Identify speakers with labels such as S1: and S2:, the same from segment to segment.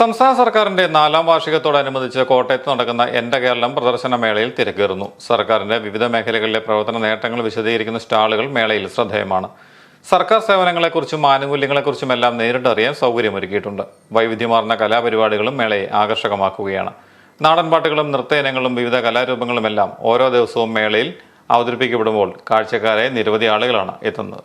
S1: സംസ്ഥാന സർക്കാരിന്റെ നാലാം വാർഷികത്തോടനുബന്ധിച്ച് കോട്ടയത്ത് നടക്കുന്ന എന്റെ കേരളം പ്രദർശന മേളയിൽ തിരക്കേറുന്നു. സർക്കാരിന്റെ വിവിധ മേഖലകളിലെ പ്രവർത്തന നേട്ടങ്ങൾ വിശദീകരിക്കുന്ന സ്റ്റാളുകൾ മേളയിൽ ശ്രദ്ധേയമാണ്. സർക്കാർ സേവനങ്ങളെക്കുറിച്ചും ആനുകൂല്യങ്ങളെക്കുറിച്ചും എല്ലാം നേരിട്ടറിയാൻ സൗകര്യമൊരുക്കിയിട്ടുണ്ട്. വൈവിധ്യമാർന്ന കലാപരിപാടികളും മേളയെ ആകർഷകമാക്കുകയാണ്. നാടൻപാട്ടുകളും നൃത്തയിനങ്ങളും വിവിധ കലാരൂപങ്ങളുമെല്ലാം ഓരോ ദിവസവും മേളയിൽ അവതരിപ്പിക്കപ്പെടുമ്പോൾ കാഴ്ചക്കാരെ നിരവധി ആളുകളാണ് എത്തുന്നത്.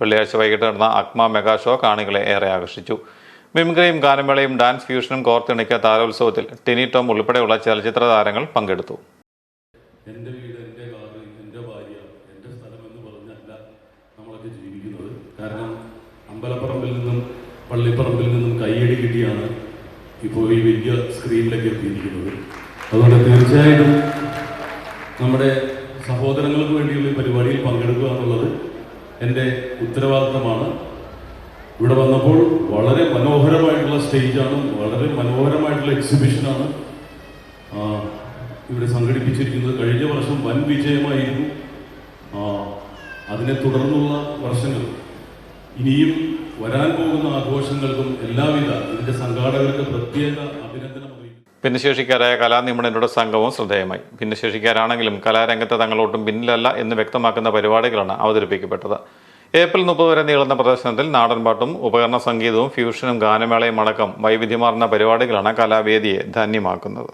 S1: വെള്ളിയാഴ്ച വൈകിട്ട് നടന്ന അക്മ മെഗാ ഷോ കാണികളെ ഏറെ ആകർഷിച്ചു. മിമിക്രിയും ഗാനമേളയും ഡാൻസ് ഫ്യൂഷനും കോർത്തിണക്കിയ താരോത്സവത്തിൽ ടിനി ടോം ഉൾപ്പെടെയുള്ള ചലച്ചിത്ര താരങ്ങൾ പങ്കെടുത്തു.
S2: അമ്പലപ്പറമ്പിൽ നിന്നും പള്ളിപ്പറമ്പിൽ നിന്നും കയ്യടി കിട്ടിയാണ് ഇപ്പോൾ ഈ വലിയ സ്ക്രീനിലേക്ക് എത്തിയിരിക്കുന്നത്. അതുകൊണ്ട് തീർച്ചയായിട്ടും നമ്മുടെ സഹോദരങ്ങൾക്ക് വേണ്ടിയുള്ള പരിപാടിയിൽ പങ്കെടുക്കുക എന്നുള്ളത് എന്റെ ഉത്തരവാദിത്തമാണ്. ഇവിടെ വന്നപ്പോൾ വളരെ മനോഹരമായിട്ടുള്ള സ്റ്റേജാണ് വളരെ മനോഹരമായിട്ടുള്ള എക്സിബിഷനാണ് ഇവിടെ സംഘടിപ്പിച്ചിരിക്കുന്നത്. കഴിഞ്ഞ വർഷം വൻ വിജയമായിരുന്നു. അതിനെ തുടർന്നുള്ള വർഷങ്ങൾ. ഇനിയും വരാൻ പോകുന്ന ആഘോഷങ്ങൾക്കും എല്ലാവിധ ഇതിന്റെ സംഘാടകർക്ക് പ്രത്യേക അഭിനന്ദനം
S1: ഭിന്നശേഷിക്കാരായ കലാനിപുണരുടെ സംഘവും ശ്രദ്ധേയമായി. ഭിന്നശേഷിക്കാരാണെങ്കിലും കലാരംഗത്ത് തങ്ങളൊട്ടും പിന്നിലല്ല എന്ന് വ്യക്തമാക്കുന്ന പരിപാടികളാണ് അവതരിപ്പിക്കപ്പെട്ടത്. ഏപ്രിൽ മുപ്പത് വരെ നീളുന്ന പ്രദർശനത്തിൽ നാടൻപാട്ടും ഉപകരണ സംഗീതവും ഫ്യൂഷനും ഗാനമേളയും അടക്കം വൈവിധ്യമാർന്ന പരിപാടികളാണ് കലാവേദിയെ ധന്യമാക്കുന്നത്.